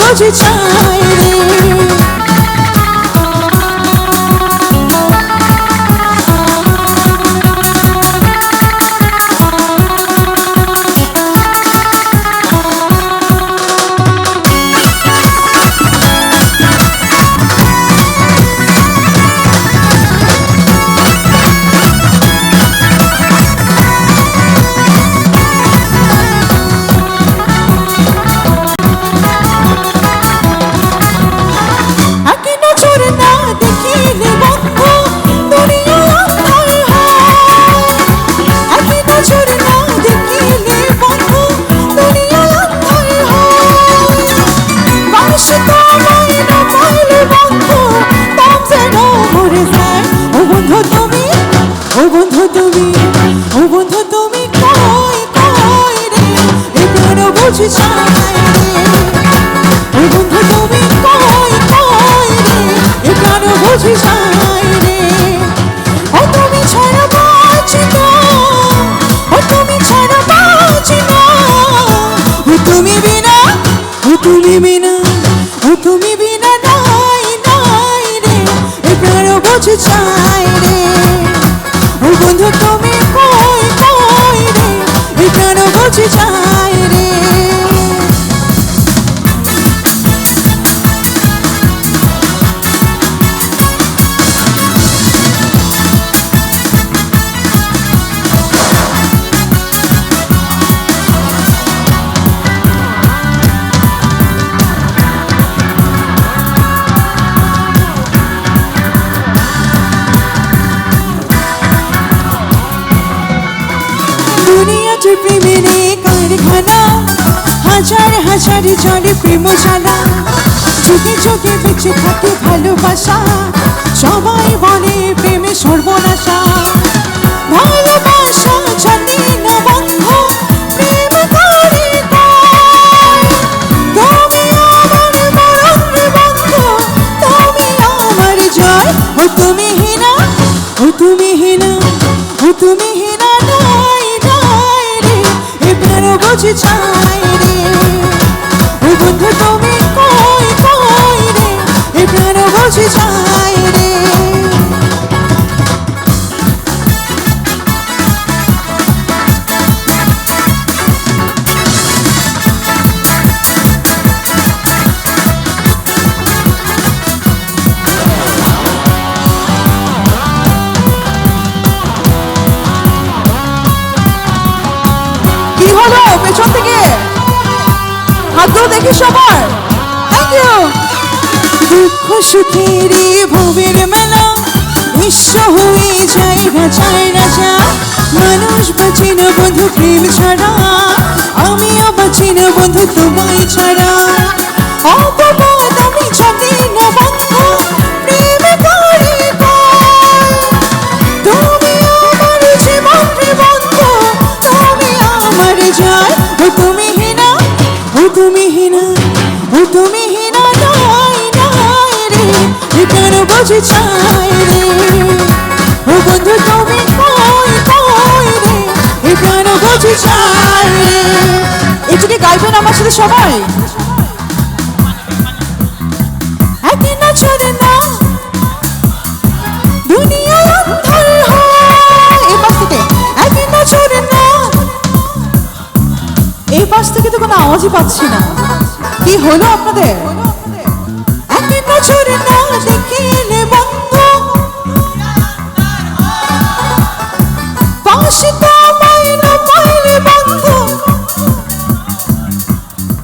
বুঝি চাই রে তুমি বিনা, ও তুমি বিনা নাই নাই রে, এ প্রাণ বুঝে চাই রে। ও বন্ধু, তুমি কই কই রে, এ প্রাণ বুঝে চাই দুনিয়াতে প্রেমের কারখানা, হাজার হাজার জলে প্রেম চোখে বেঁচে থাকে ভালোবাসা, সবাই বলে প্রেমে সর্বনাশা। জানি তুমি হিনা তুমি হিনা ও তুমি হিনা বুঝি চাই রে। বন্ধু তুমি কি পেছন থেকে। হাত ধরে, দেখি সবার। দুঃখ সুখের এই মেলা বিশ্ব হয়ে যায় রাজায় রাজা মানুষ বাঁচে না, বন্ধু, প্রেম ছাড়া। আমিও বাঁচি না, বন্ধু, তোমায় ছাড়া। তুমি হিনা রে কেন বুঝি চাই বন্ধু, তুমি কই কই রে কেন বুঝি চাই রে। এটুকু গাইবেন আমার সাথে সবাই? একই নজরে না নজরে না পাশ থেকে তো কোনো আওয়াজই পাচ্ছি না। কি হলো আপনাদের? একই নজরে না দেখিলে বন্ধু।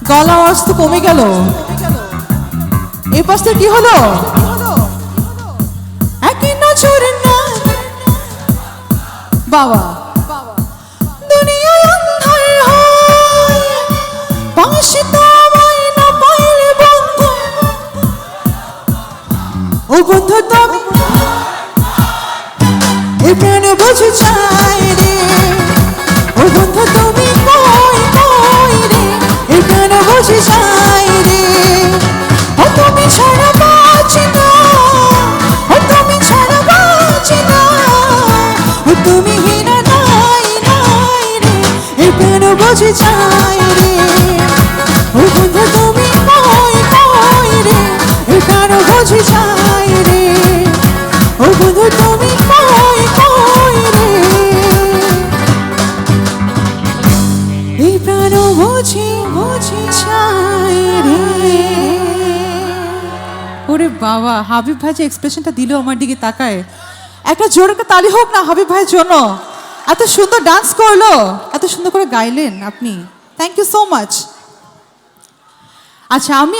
গলা আওয়াজ তো কমে গেল। এই পাশ কি হলো? একই বাবা। ও বন্ধু বন্ধু তুমি কই কই রে? এ তুমি ছাড়া বাঁচি না। তুমি ছাড়া বাঁচি তুমি হিনা নাই নাই রে। এ প্রাণ বুঝে চাই ওরে বাবা, হাবিব ভাই যে এক্সপ্রেশনটা দিল আমার দিকে তাকায়। একটা জোর একটা তালি হোক না হাবিব ভাইয়ের জন্য। এত সুন্দর ডান্স করল, এত সুন্দর করে গাইলেন আপনি। থ্যাংক ইউ সো মাচ আচ্ছা আমি